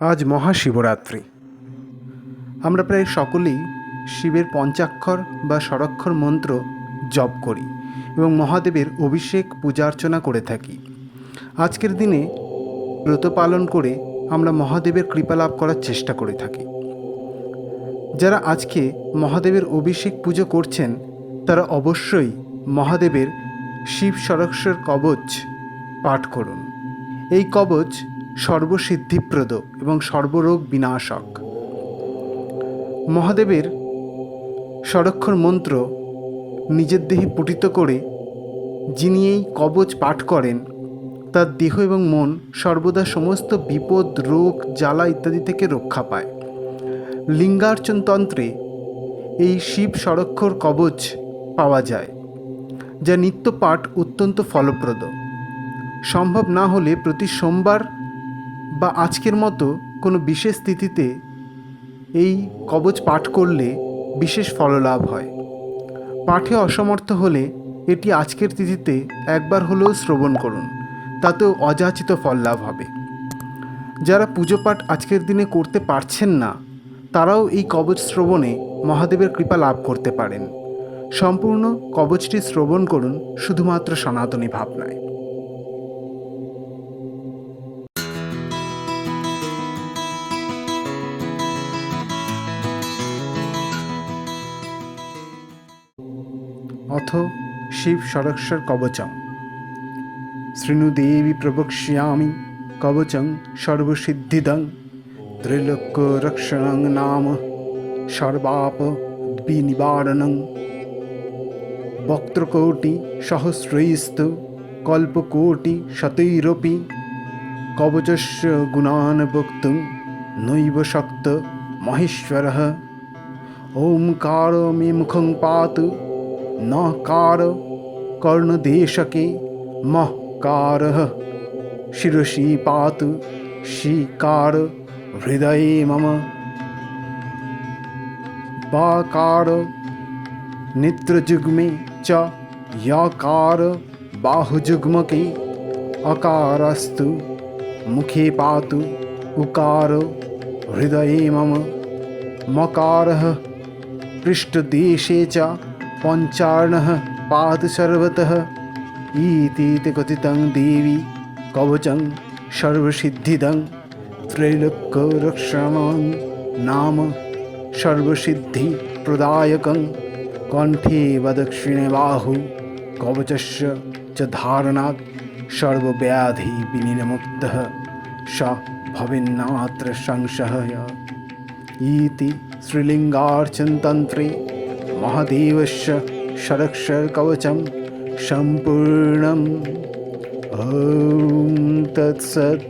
আজ মহাশিবরাত্রি। আমরা প্রায় সকলেই শিবের পঞ্চাক্ষর বা ষড়ক্ষর মন্ত্র জপ করি এবং মহাদেবের অভিষেক, পূজা অর্চনা করে থাকি। আজকের দিনে ব্রত পালন করে আমরা মহাদেবের কৃপা লাভ করার চেষ্টা করে থাকি। যারা আজকে মহাদেবের অভিষেক, পুজো করছেন, তারা অবশ্যই মহাদেবের শিব সরস্বর কবচ পাঠ করুন। এই কবচ সর্বসিদ্ধিপ্রদ এবং সর্বরোগ বিনাশক। মহাদেবের সরক্ষর মন্ত্র নিজের দেহে পুটিত করে যিনি এই কবচ পাঠ করেন, তার দেহ এবং মন সর্বদা সমস্ত বিপদ, রোগ, জ্বালা ইত্যাদি থেকে রক্ষা পায়। লিঙ্গার্চন তন্ত্রে এই শিব সরক্ষর কবচ পাওয়া যায়, যা নিত্য পাঠ অত্যন্ত ফলপ্রদ। সম্ভব না হলে প্রতি সোমবার বা আজকের মতো কোনো বিশেষ তিথিতে এই কবচ পাঠ করলে বিশেষ ফললাভ হয়। পাঠে অসমর্থ হলে এটি আজকের তিথিতে একবার হলেও শ্রবণ করুন, তাতেও অযাচিত ফল লাভ হবে। যারা পুজো পাঠ আজকের দিনে করতে পারছেন না, তারাও এই কবচ শ্রবণে মহাদেবের কৃপা লাভ করতে পারেন। সম্পূর্ণ কবচটি শ্রবণ করুন শুধুমাত্র সনাতনী ভাবনায়। অথ শিব সরস্বর কবচম শৃণুদেবী প্রবক্ষ্যামি, কবচং সর্বসিদ্ধিদং। ত্রিলোক্য রক্ষণং নাম সর্বাপ বিনিবারণং। বক্ত্রকোটি সহস্রৈস্ত, কল্পকোটি শতৈরপি। কবচস্য গুণান বক্তুং নৈব শক্ত মহেশ্বরः। ওমকার মে মুখং পাতু ন कार कर्णदेशके मः कारः शिरसि पातु शीकार हृदये मम बाकार नेत्रजुग्मे च यकार बाहुजुग्मके अकारस्तु मुखे पातु उकार हृदये मम मकारः पृष्ठदेशे च पञ्चार्णः पातु सर्वतः इति कथितं देवी कवचं सर्वसिद्धिदं त्रैलोक्यरक्षमं नाम सर्वसिद्धिप्रदायकं कण्ठे वदक्षिणे बाहु कवचस्य च धारणात् सर्वव्याधिविनिर्मुक्तः स भवेन्नात्र संशयः इति श्रीलिङ्गार्चनतन्त्रे महादेवस्य शरक्षरकवचं सम्पूर्णम् ॐ तत्सत्